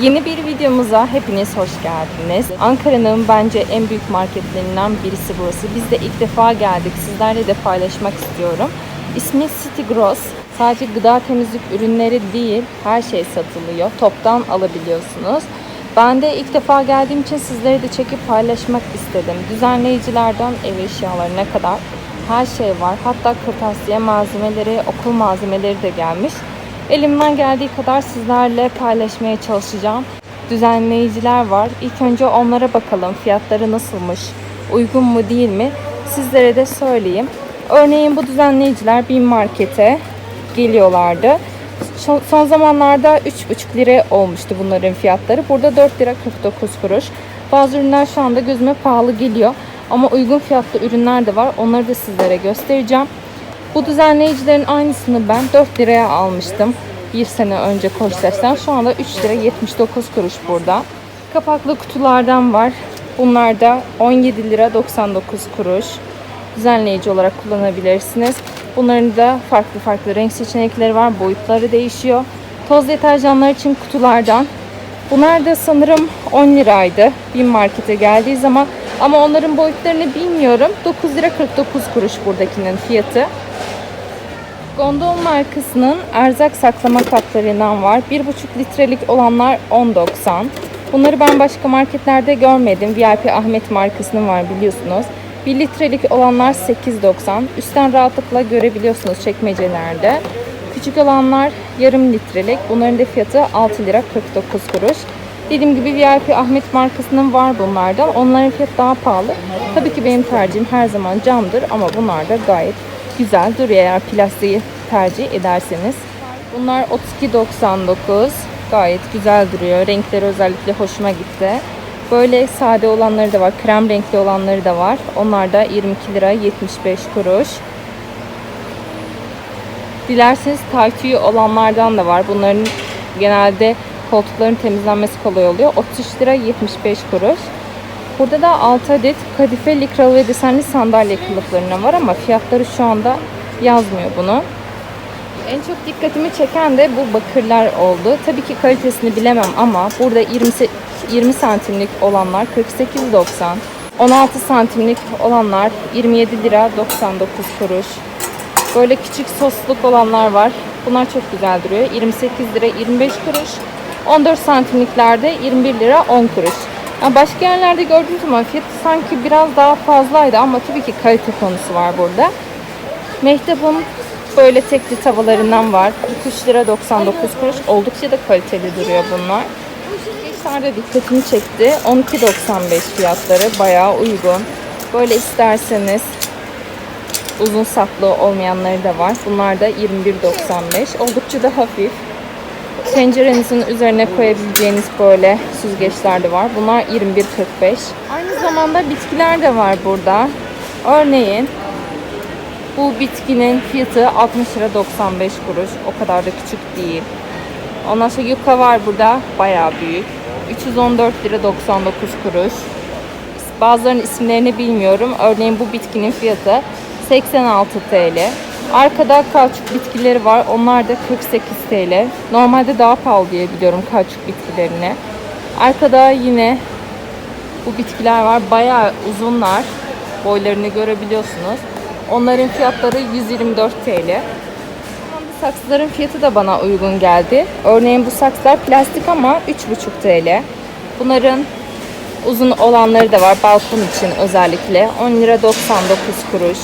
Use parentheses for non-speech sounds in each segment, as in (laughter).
Yeni bir videomuza hepiniz hoş geldiniz. Ankara'nın bence en büyük marketlerinden birisi burası. Biz de ilk defa geldik. Sizlerle de paylaşmak istiyorum. İsmi City Gross. Sadece gıda temizlik ürünleri değil, her şey satılıyor. Toptan alabiliyorsunuz. Ben de ilk defa geldiğim için sizlere de çekip paylaşmak istedim. Düzenleyicilerden ev eşyalarına kadar her şey var. Hatta kırtasiye malzemeleri, okul malzemeleri de gelmiş. Elimden geldiği kadar sizlerle paylaşmaya çalışacağım. Düzenleyiciler var. İlk önce onlara bakalım. Fiyatları nasılmış? Uygun mu değil mi? Sizlere de söyleyeyim. Örneğin bu düzenleyiciler bir markete geliyorlardı. Son- zamanlarda 3,5 lira olmuştu bunların fiyatları. Burada 4 lira 49 kuruş. Bazı ürünler şu anda gözüme pahalı geliyor. Ama uygun fiyatlı ürünler de var. Onları da sizlere göstereceğim. Bu düzenleyicilerin aynısını ben 4 liraya almıştım. Bir sene önce Koçtaş'tan. Şu anda 3 lira 79 kuruş burada. Kapaklı kutulardan var. Bunlar da 17 lira 99 kuruş. Düzenleyici olarak kullanabilirsiniz. Bunların da farklı farklı renk seçenekleri var. Boyutları değişiyor. Toz deterjanlar için kutulardan. Bunlar da sanırım 10 liraydı bir markete geldiği zaman. Ama onların boyutlarını bilmiyorum. 9 lira 49 kuruş buradakinin fiyatı. Gondol markasının erzak saklama kaplarından var. 1,5 litrelik olanlar 10.90. Bunları ben başka marketlerde görmedim. VIP Ahmet markasının var biliyorsunuz. 1 litrelik olanlar 8.90. Üstten rahatlıkla görebiliyorsunuz çekmecelerde. Küçük olanlar yarım litrelik. Bunların da fiyatı 6 lira 49 kuruş. Dediğim gibi VIP Ahmet markasının var bunlardan. Onların fiyatı daha pahalı. Tabii ki benim tercihim her zaman camdır ama bunlar da gayet güzel duruyor eğer plastiği tercih ederseniz. Bunlar 32.99. Gayet güzel duruyor. Renkleri özellikle hoşuma gitti. Böyle sade olanları da var. Krem renkli olanları da var. Onlar da 22 lira 75 kuruş. Dilerseniz tay tüyü olanlardan da var. Bunların genelde koltukların temizlenmesi kolay oluyor. 33 lira 75 kuruş. Burada da 6 adet kadife likralı ve desenli sandalye kılıflarına var ama fiyatları şu anda yazmıyor bunu. En çok dikkatimi çeken de bu bakırlar oldu. Tabii ki kalitesini bilemem ama burada 20, se- 20 santimlik olanlar 48.90. 16 santimlik olanlar 27 lira 99 kuruş. Böyle küçük sosluk olanlar var. Bunlar çok güzel duruyor. 28 lira 25 kuruş. 14 santimliklerde 21 lira 10 kuruş. Yani başka yerlerde gördüğüm zaman fiyatı sanki biraz daha fazlaydı ama tabii ki kalite konusu var burada. Mehtap'ın böyle tekli tavalarından var. 43 lira 99 kuruş. Oldukça da kaliteli duruyor bunlar. Gençler de dikkatimi çekti. 12.95 fiyatları bayağı uygun. Böyle isterseniz uzun saplı olmayanları da var. Bunlar da 21.95. Oldukça da hafif. Tencerenizin üzerine koyabileceğiniz böyle süzgeçler de var. Bunlar 21.45. Aynı zamanda bitkiler de var burada. Örneğin bu bitkinin fiyatı 60 lira 95 kuruş. O kadar da küçük değil. Ondan sonra yuka var burada. Bayağı büyük. 314 lira 99 kuruş. Bazılarının isimlerini bilmiyorum. Örneğin bu bitkinin fiyatı 86 TL. Arkada kauçuk bitkileri var. Onlar da 48 TL. Normalde daha pahalı diye biliyorum kauçuk bitkilerini. Arkada yine bu bitkiler var. Bayağı uzunlar. Boylarını görebiliyorsunuz. Onların fiyatları 124 TL. Bu saksıların fiyatı da bana uygun geldi. Örneğin bu saksılar plastik ama 3,5 TL. Bunların uzun olanları da var balkon için özellikle. 10 lira 99 kuruş.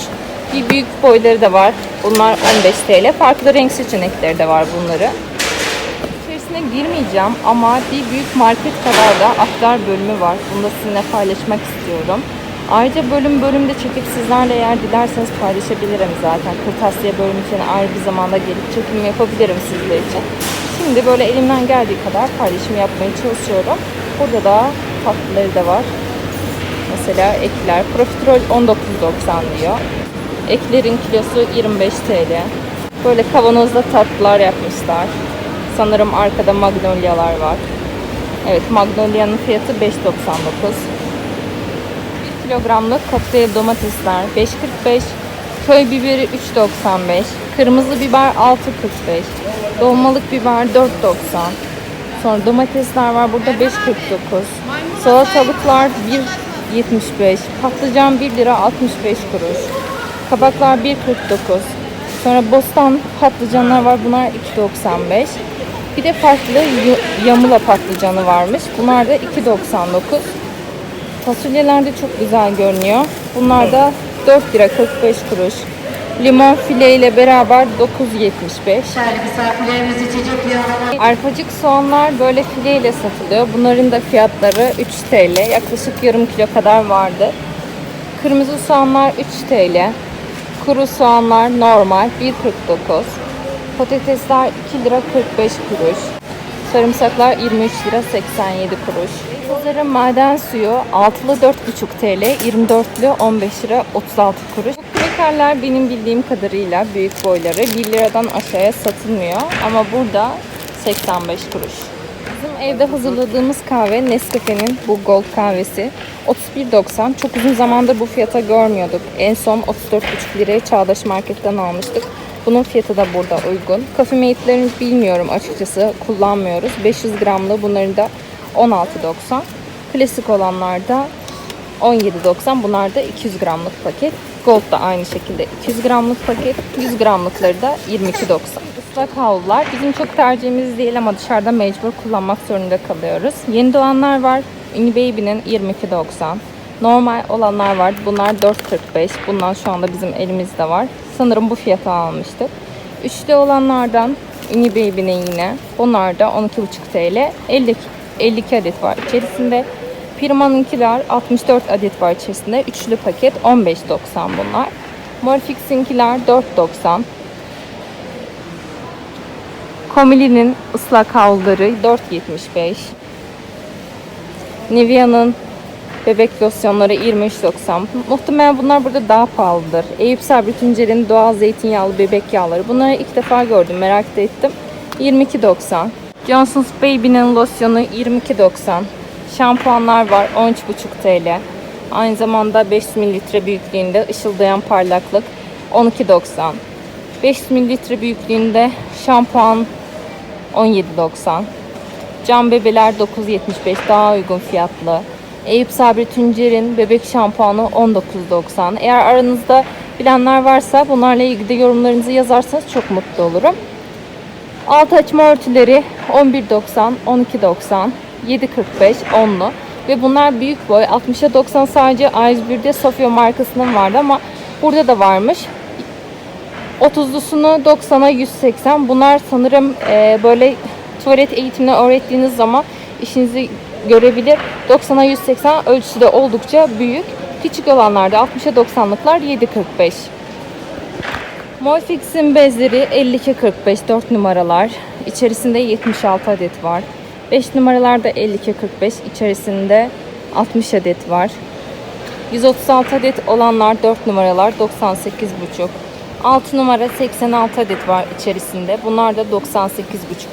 Bir büyük boyları da var. Bunlar 15 TL. Farklı renk seçenekleri de var bunları. İçerisine girmeyeceğim ama bir büyük market kadar da aktar bölümü var. Bunu da sizinle paylaşmak istiyorum. Ayrıca bölüm bölüm de çekip sizlerle eğer dilerseniz paylaşabilirim zaten. Kırtasiye bölümü için ayrı bir zamanda gelip çekim yapabilirim sizler için. Şimdi böyle elimden geldiği kadar paylaşım yapmaya çalışıyorum. Burada da tatlıları da var. Mesela ekler. Profiterol 19.90 diyor. Eklerin kilosu 25 TL. Böyle kavanozda tatlılar yapmışlar. Sanırım arkada magnolyalar var. Evet magnolyanın fiyatı 5.99. 1 kilogramlık kokteyl domatesler 5.45. Köy biberi 3.95. Kırmızı biber 6.45. Dolmalık biber 4.90. Sonra domatesler var burada 5.49. Salatalıklar 1.75. Patlıcan 1 lira 65 kuruş. Kabaklar 1.49. Sonra bostan patlıcanlar var. Bunlar 2.95. Bir de farklı yamula patlıcanı varmış. Bunlar da 2.99. Fasulyeler de çok güzel görünüyor. Bunlar da 4 lira 45 kuruş. Limon file ile beraber 9.75. Değerli misafirlerimiz içecek yağlama Arpacık soğanlar böyle file ile satılıyor. Bunların da fiyatları 3 TL. Yaklaşık yarım kilo kadar vardı. Kırmızı soğanlar 3 TL. Kuru soğanlar normal 1.49. Patatesler 2 lira 45 kuruş. Sarımsaklar 23 lira 87 kuruş. Pazarı maden suyu altılı 4,5 TL, 24'lü 15 lira 36 kuruş. Bu krakerler benim bildiğim kadarıyla büyük boyları 1 liradan aşağıya satılmıyor ama burada 85 kuruş. Bizim evde hazırladığımız kahve Nescafe'nin bu gold kahvesi 31.90. Çok uzun zamandır bu fiyata görmüyorduk. En son 34.5 liraya Çağdaş Market'ten almıştık. Bunun fiyatı da burada uygun. Coffee bilmiyorum açıkçası. Kullanmıyoruz. 500 gramlı bunların da 16.90. Klasik olanlar da 17.90. Bunlar da 200 gramlık paket. Gold da aynı şekilde 200 gramlık paket. 100 gramlıkları da 22.90. Islak havlular bizim çok tercihimiz değil ama dışarıda mecbur kullanmak zorunda kalıyoruz. Yeni doğanlar var. Uni Baby'nin 22.90. Normal olanlar var. Bunlar 4.45. Bundan şu anda bizim elimizde var. Sanırım bu fiyata almıştık. Üçlü olanlardan Uni Baby'nin yine. Bunlar da 12.5 TL. 50, 52 adet var içerisinde. Firmanınkiler 64 adet var içerisinde. Üçlü paket 15.90 bunlar. Morfix'inkiler 4.90. Komili'nin ıslak havluları 4.75. Nivea'nın bebek losyonları 23.90. Muhtemelen bunlar burada daha pahalıdır. Eyüp Sabri doğal zeytinyağlı bebek yağları. Bunları ilk defa gördüm, merak da ettim. 22.90. Johnson's Baby'nin losyonu 22.90. Şampuanlar var 13.5 TL. Aynı zamanda 500 ml büyüklüğünde ışıldayan parlaklık 12.90. 500 ml büyüklüğünde şampuan 17.90. Cam bebeler 9.75 daha uygun fiyatlı. Eyüp Sabri Tuncer'in bebek şampuanı 19.90. Eğer aranızda bilenler varsa bunlarla ilgili de yorumlarınızı yazarsanız çok mutlu olurum. Alt açma örtüleri 11.90, 12.90, 7.45 onlu. Ve bunlar büyük boy. 60'a 90 sadece A101'de Sofia markasının vardı ama burada da varmış. 30'lusunu 90'a 180. Bunlar sanırım e, böyle tuvalet eğitimini öğrettiğiniz zaman işinizi görebilir. 90'a 180 ölçüsü de oldukça büyük. Küçük olanlarda 60'a 90'lıklar 7.45. Morfix'in bezleri 52.45 4 numaralar. İçerisinde 76 adet var. 5 numaralarda 52.45 içerisinde 60 adet var. 136 adet olanlar 4 numaralar 98,5. 6 numara 86 adet var içerisinde. Bunlar da 98,5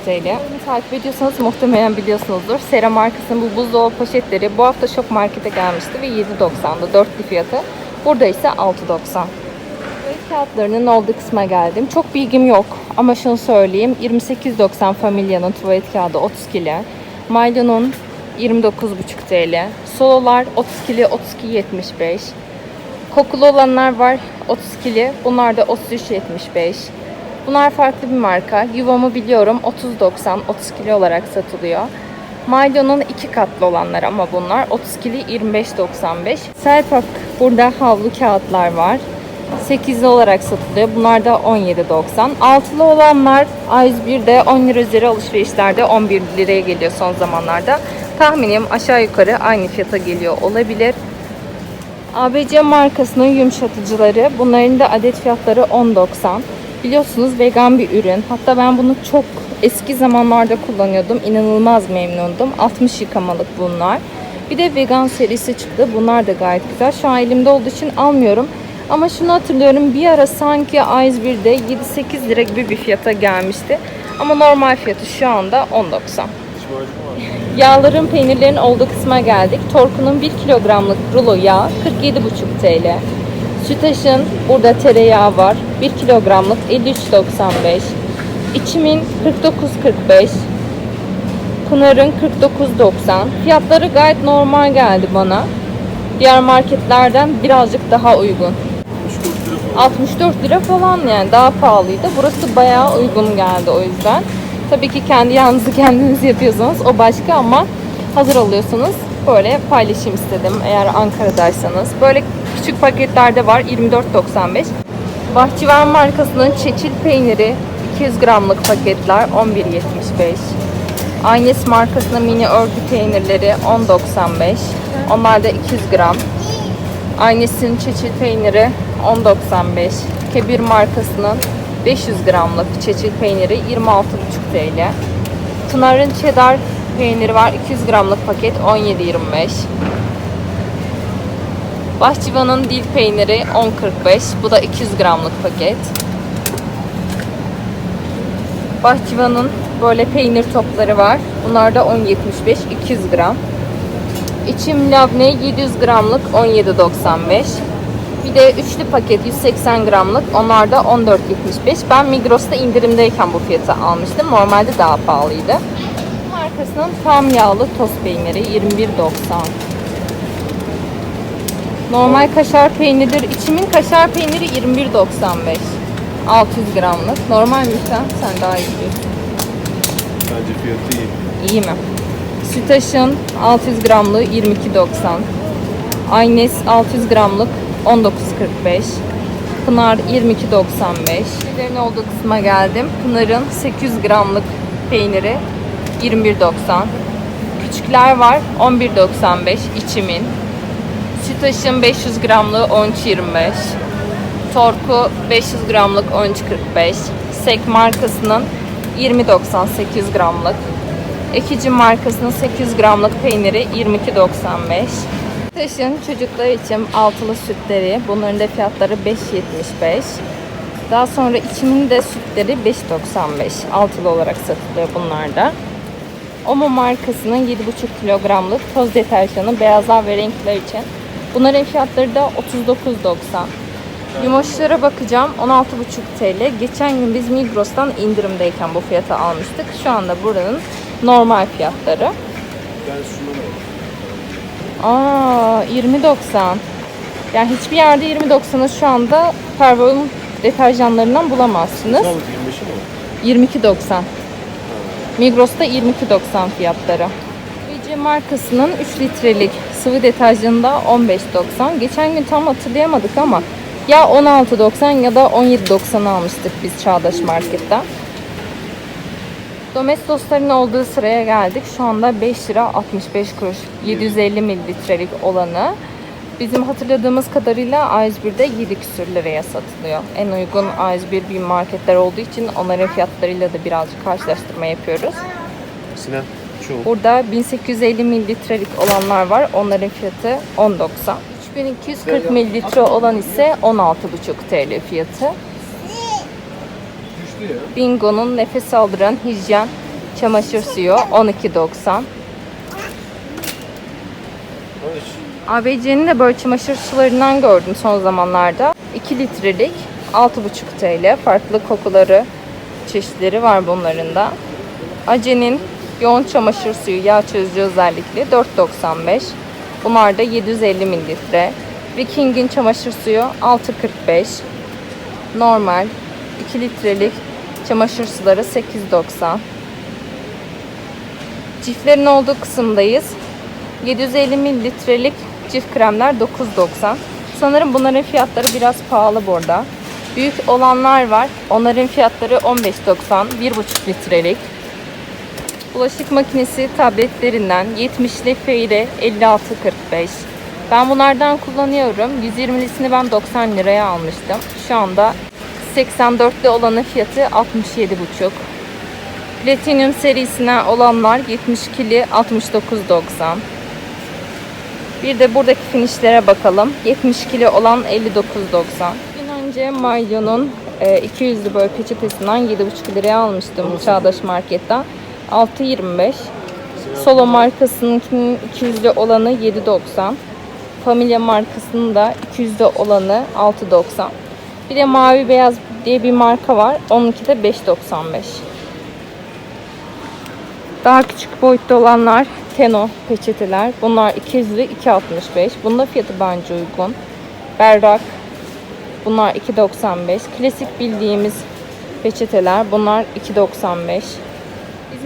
TL. Bunu takip ediyorsanız muhtemelen biliyorsunuzdur. Sera markasının bu buzdolabı poşetleri bu hafta Shop Market'e gelmişti ve 7.90'da dörtlü fiyatı. Burada ise 6.90. Tuvalet kağıtlarının olduğu kısma geldim. Çok bilgim yok ama şunu söyleyeyim. 28.90 Familya'nın tuvalet kağıdı 30 kilo. Milo'nun 29,5 TL. Sololar 30 kilo 32.75. Kokulu olanlar var 30 kilo. Bunlar da 33.75. Bunlar farklı bir marka. Yuvamı biliyorum 30.90 30 kilo olarak satılıyor. Milo'nun iki katlı olanlar ama bunlar 30 kilo 25.95. Selpak burada havlu kağıtlar var. 8'li olarak satılıyor. Bunlar da 17.90. Altılı olanlar A101'de 10 lira üzeri alışverişlerde 11 liraya geliyor son zamanlarda. Tahminim aşağı yukarı aynı fiyata geliyor olabilir. ABC markasının yumuşatıcıları. Bunların da adet fiyatları 10.90. Biliyorsunuz vegan bir ürün. Hatta ben bunu çok eski zamanlarda kullanıyordum. İnanılmaz memnundum. 60 yıkamalık bunlar. Bir de vegan serisi çıktı. Bunlar da gayet güzel. Şu an elimde olduğu için almıyorum. Ama şunu hatırlıyorum. Bir ara sanki A101'de 7-8 lira gibi bir fiyata gelmişti. Ama normal fiyatı şu anda 10.90. Yağların, peynirlerin olduğu kısma geldik. Torku'nun 1 kilogramlık rulo yağ 47,5 TL. Sütaş'ın burada tereyağı var. 1 kilogramlık 53,95. İçimin 49,45. Pınar'ın 49.90. Fiyatları gayet normal geldi bana. Diğer marketlerden birazcık daha uygun. 64 lira falan yani daha pahalıydı. Burası bayağı uygun geldi o yüzden. Tabii ki kendi yağınızı kendiniz yapıyorsanız o başka ama hazır alıyorsanız böyle paylaşayım istedim eğer Ankara'daysanız. Böyle küçük paketlerde var 24.95. Bahçıvan markasının çeçil peyniri 200 gramlık paketler 11.75. Aynes markasının mini örgü peynirleri 10.95. Onlar da 200 gram. Aynes'in çeçil peyniri 10.95. Kebir markasının 500 gramlık çeçil peyniri 26,5 TL. Pınar'ın cheddar peyniri var 200 gramlık paket 17.25. Bahçıvan'ın dil peyniri 10.45. Bu da 200 gramlık paket. Bahçıvan'ın böyle peynir topları var. Bunlar da 10.75 200 gram. İçim labne 700 gramlık 17.95. Bir de üçlü paket 180 gramlık. Onlar da 14.75. Ben Migros'ta indirimdeyken bu fiyata almıştım. Normalde daha pahalıydı. Markasının tam yağlı toz peyniri 21.90. Normal kaşar peyniridir. İçimin kaşar peyniri 21.95. 600 gramlık. Normal mi sen? Sen daha iyi biliyorsun. Bence fiyatı iyi. İyi mi? Sütaş'ın 600 gramlığı 22.90. Aynes 600 gramlık 19.45. Pınar 22.95. Şeylerin olduğu kısma geldim. Pınar'ın 800 gramlık peyniri 21.90. Küçükler var 11.95 içimin. Sütaş'ın 500 gramlığı 13.25. Torku 500 gramlık 13.45. Sek markasının 20.98 gramlık. Ekici markasının 800 gramlık peyniri 22.95. Taşın çocuklar için altılı sütleri. Bunların da fiyatları 5.75. Daha sonra içimin de sütleri 5.95. Altılı olarak satılıyor bunlar da. Omo markasının 7.5 kilogramlık toz deterjanı beyazlar ve renkler için. Bunların fiyatları da 39.90. Yumoşlara bakacağım 16.5 TL. Geçen gün biz Migros'tan indirimdeyken bu fiyata almıştık. Şu anda buranın normal fiyatları. Ben? Aa 20.90. Yani hiçbir yerde 20.90'ı şu anda Pervon deterjanlarından bulamazsınız. Sağlık 25'i mi? 22.90. Migros'ta 22.90 fiyatları. BC markasının 3 litrelik sıvı deterjanında 15.90. Geçen gün tam hatırlayamadık ama ya 16.90 ya da 17.90 almıştık biz Çağdaş Market'ten. Domestosların olduğu sıraya geldik. Şu anda 5 lira 65 kuruş. 750 mililitrelik olanı. Bizim hatırladığımız kadarıyla A101'de 7 küsür liraya satılıyor. En uygun A101 bir marketler olduğu için onların fiyatlarıyla da birazcık karşılaştırma yapıyoruz. Sinan şu. Burada 1850 mililitrelik olanlar var. Onların fiyatı 10.90. 3240 mililitre olan ise 16,5 TL fiyatı. Bingo'nun nefes aldıran hijyen çamaşır suyu 12.90. Barış. ABC'nin de böyle çamaşır sularından gördüm son zamanlarda. 2 litrelik 6,5 TL. Farklı kokuları, çeşitleri var bunların da. Ace'nin yoğun çamaşır suyu yağ çözücü özellikli 4.95. Bunlar da 750 mililitre. Viking'in çamaşır suyu 6.45. Normal 2 litrelik çamaşır suları 8.90. Ciflerin olduğu kısımdayız. 750 mililitrelik cift kremler 9.90. Sanırım bunların fiyatları biraz pahalı burada. Büyük olanlar var. Onların fiyatları 15.90. 1.5 litrelik. Bulaşık makinesi tabletlerinden 70'li Feyre 56.45. Ben bunlardan kullanıyorum. 120'lisini ben 90 liraya almıştım. Şu anda 84'lü olanın fiyatı 67,5. Platinum serisine olanlar 72'li 69.90. Bir de buradaki finişlere bakalım. 72'li olan 59.90. Gün önce Mayo'nun e, 200'lü böyle peçetesinden 7,5 liraya almıştım Çağdaş Market'ten. 6.25. Solo markasının 200'lü olanı 7.90. Familia markasının da 200'lü olanı 6.90. Bir de mavi beyaz diye bir marka var. Onunki de 5.95. Daha küçük boyutta olanlar Teno peçeteler. Bunlar 200'lü 2.65. Bunda fiyatı bence uygun. Berrak. Bunlar 2.95. Klasik bildiğimiz peçeteler. Bunlar 2.95.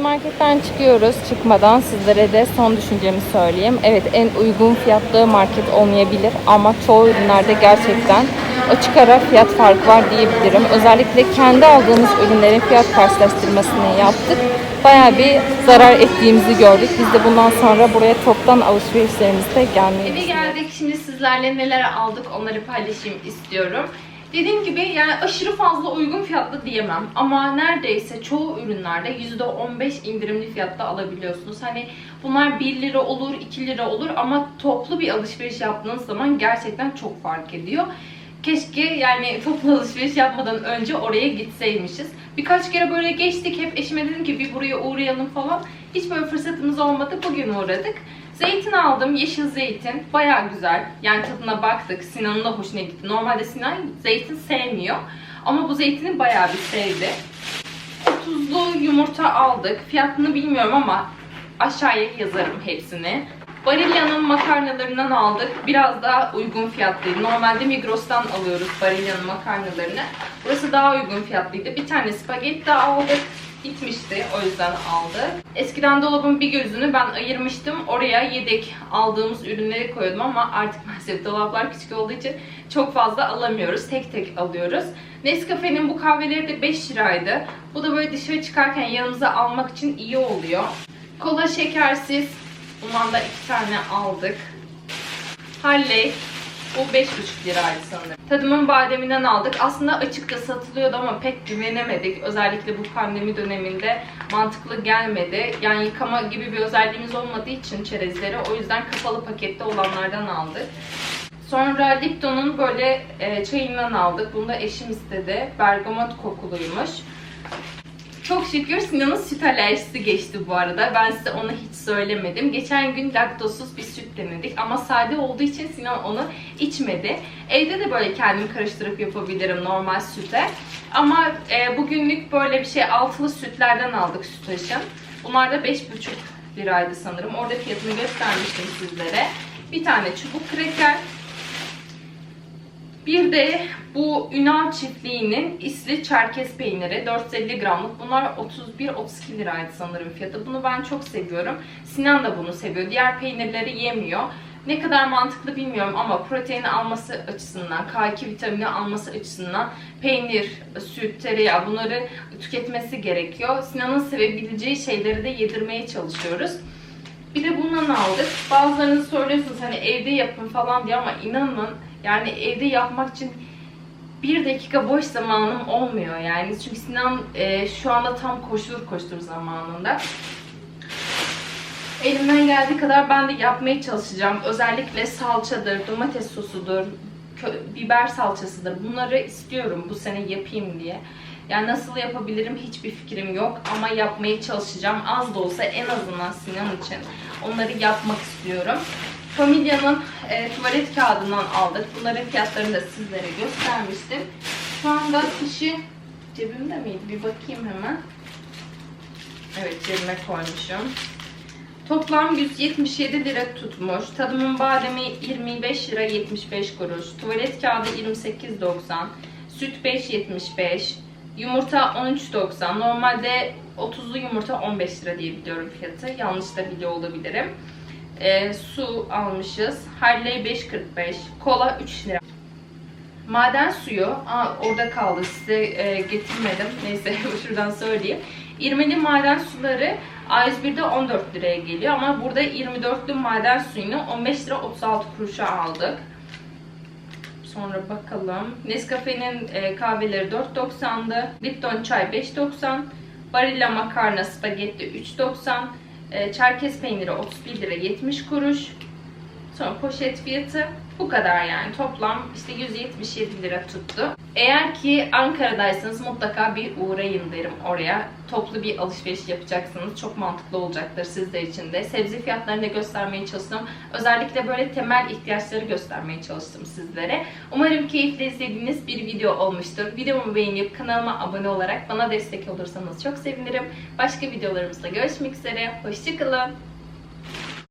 Marketten çıkıyoruz. Çıkmadan sizlere de son düşüncemi söyleyeyim. Evet en uygun fiyatlı market olmayabilir ama çoğu ürünlerde gerçekten açık ara fiyat farkı var diyebilirim. Özellikle kendi aldığımız ürünlerin fiyat karşılaştırmasını yaptık. Bayağı bir zarar ettiğimizi gördük. Biz de bundan sonra buraya toptan alışverişlerimizde gelmeyi Eve geldik. Şimdi sizlerle neler aldık onları paylaşayım istiyorum. Dediğim gibi yani aşırı fazla uygun fiyatlı diyemem. Ama neredeyse çoğu ürünlerde %15 indirimli fiyatta alabiliyorsunuz. Hani bunlar 1 lira olur, 2 lira olur ama toplu bir alışveriş yaptığınız zaman gerçekten çok fark ediyor. Keşke yani (laughs) toplu alışveriş yapmadan önce oraya gitseymişiz. Birkaç kere böyle geçtik. Hep eşime dedim ki bir buraya uğrayalım falan. Hiç böyle fırsatımız olmadı. Bugün uğradık. Zeytin aldım. Yeşil zeytin. Baya güzel. Yani tadına baktık. Sinan'ın da hoşuna gitti. Normalde Sinan zeytin sevmiyor. Ama bu zeytini bayağı bir sevdi. 30'lu yumurta aldık. Fiyatını bilmiyorum ama aşağıya yazarım hepsini. Barilya'nın makarnalarından aldık. Biraz daha uygun fiyatlıydı. Normalde Migros'tan alıyoruz Barilya'nın makarnalarını. Burası daha uygun fiyatlıydı. Bir tane spagetti aldık. Bitmişti o yüzden aldık. Eskiden dolabın bir gözünü ben ayırmıştım. Oraya yedek aldığımız ürünleri koyuyordum ama artık (laughs) maalesef dolaplar küçük olduğu için çok fazla alamıyoruz. Tek tek alıyoruz. Nescafe'nin bu kahveleri de 5 liraydı. Bu da böyle dışarı çıkarken yanımıza almak için iyi oluyor. Kola şekersiz. Bundan da iki tane aldık. Halley. Bu 5,5 liraydı sanırım. Tadımın bademinden aldık. Aslında açıkta satılıyordu ama pek güvenemedik. Özellikle bu pandemi döneminde mantıklı gelmedi. Yani yıkama gibi bir özelliğimiz olmadığı için çerezleri. O yüzden kapalı pakette olanlardan aldık. Sonra Lipton'un böyle e, çayından aldık. Bunu da eşim istedi. Bergamot kokuluymuş. Çok şükür Sinan'ın süt alerjisi geçti bu arada. Ben size onu hiç söylemedim. Geçen gün laktozsuz bir süt denedik ama sade olduğu için Sinan onu içmedi. Evde de böyle kendim karıştırıp yapabilirim normal süte. Ama e, bugünlük böyle bir şey altılı sütlerden aldık sütaşın. Bunlar da 5,5 liraydı sanırım. Orada fiyatını göstermiştim sizlere. Bir tane çubuk kreker, bir de bu Ünal çiftliğinin isli çerkez peyniri 450 gramlık. Bunlar 31-32 liraydı sanırım fiyatı. Bunu ben çok seviyorum. Sinan da bunu seviyor. Diğer peynirleri yemiyor. Ne kadar mantıklı bilmiyorum ama proteini alması açısından, K2 vitamini alması açısından peynir, süt, tereyağı bunları tüketmesi gerekiyor. Sinan'ın sevebileceği şeyleri de yedirmeye çalışıyoruz. Bir de bundan aldık. Bazılarınız söylüyorsunuz hani evde yapın falan diye ama inanın yani evde yapmak için bir dakika boş zamanım olmuyor yani. Çünkü Sinan e, şu anda tam koştur koştur zamanında. Elimden geldiği kadar ben de yapmaya çalışacağım. Özellikle salçadır, domates sosudur, biber salçasıdır. Bunları istiyorum bu sene yapayım diye. Yani nasıl yapabilirim hiçbir fikrim yok ama yapmaya çalışacağım. Az da olsa en azından Sinan için onları yapmak istiyorum. Familya'nın e, tuvalet kağıdından aldık. Bunların fiyatlarını da sizlere göstermiştim. Şu anda kişi cebimde miydi? Bir bakayım hemen. Evet cebime koymuşum. Toplam 177 lira tutmuş. Tadımın bademi 25 lira 75 kuruş. Tuvalet kağıdı 28.90. Süt 5.75. Yumurta 13.90. Normalde 30'lu yumurta 15 lira diye biliyorum fiyatı. Yanlış da biliyor olabilirim. Ee, su almışız. Harley 5.45. Kola 3 lira. Maden suyu, aa, orada kaldı size e, getirmedim. Neyse (laughs) şuradan söyleyeyim. İrmeli maden suları A101'de 14 liraya geliyor ama burada 24'lü maden suyunu 15 lira 36 kuruşa aldık. Sonra bakalım. Nescafe'nin e, kahveleri 4.90'dı. Lipton çay 5.90. Barilla makarna spagetti 3.90. E, çerkez peyniri 31 lira 70 kuruş. Sonra poşet fiyatı Bu kadar yani. Toplam işte 177 lira tuttu. Eğer ki Ankara'daysanız mutlaka bir uğrayın derim oraya. Toplu bir alışveriş yapacaksınız. Çok mantıklı olacaktır sizler için de. Sebze fiyatlarını da göstermeye çalıştım. Özellikle böyle temel ihtiyaçları göstermeye çalıştım sizlere. Umarım keyifle izlediğiniz bir video olmuştur. Videomu beğenip kanalıma abone olarak bana destek olursanız çok sevinirim. Başka videolarımızda görüşmek üzere. Hoşçakalın.